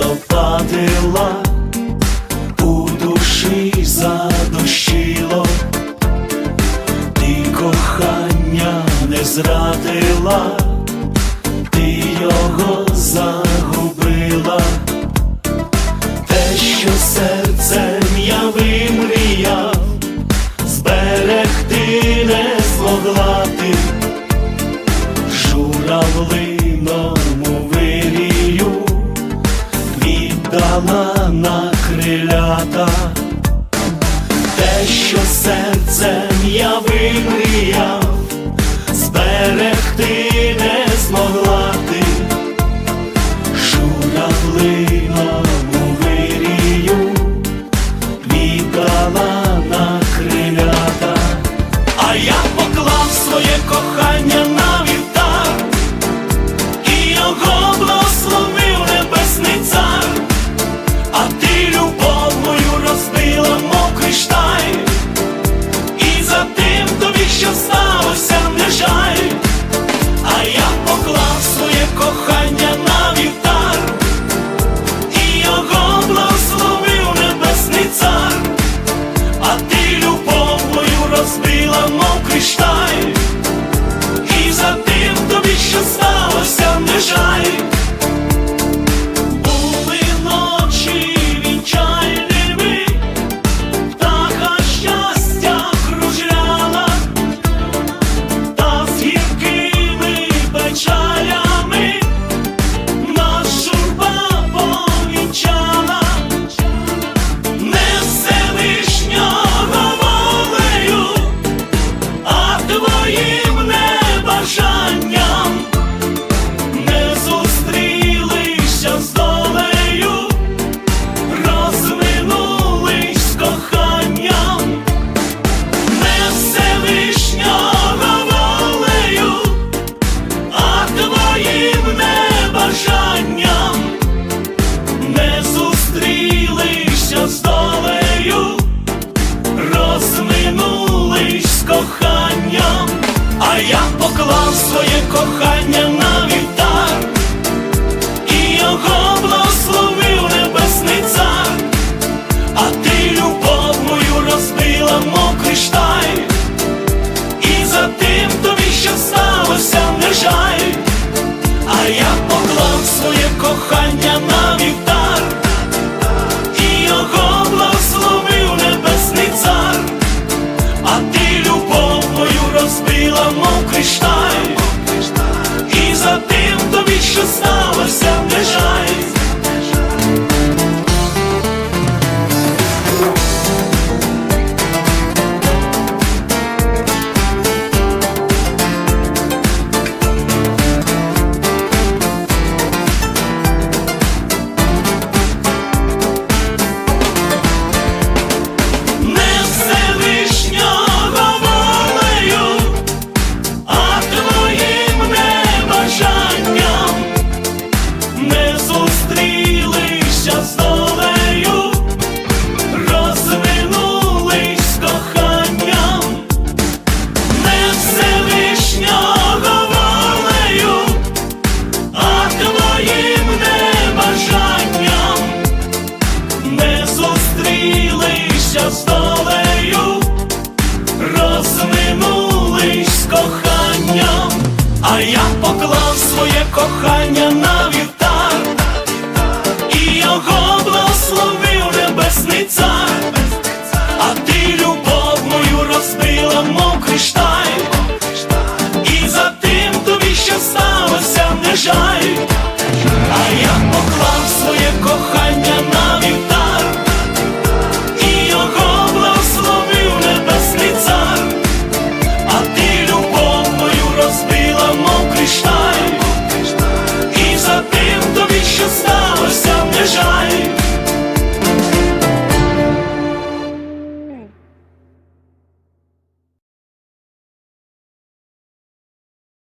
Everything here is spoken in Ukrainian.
Листопадила у душі задушило, ти кохання не зрадила, ти його за. що серцем я вимріяв, зберегти не змогла ти, шуравлиному вирію, віддала на крилята, а я поклав своє кохання. на кохання на вівтар, і його благословив небесний цар, а ти любов мою розбила, мов кришталь. своє кохання. а я поклав своє кохання на вівтар, і його благословив небесний цар, а ти любов мою розбила, мов кришталь, і за тим тобі ще сталося не жаль, а я поклав своє кохання.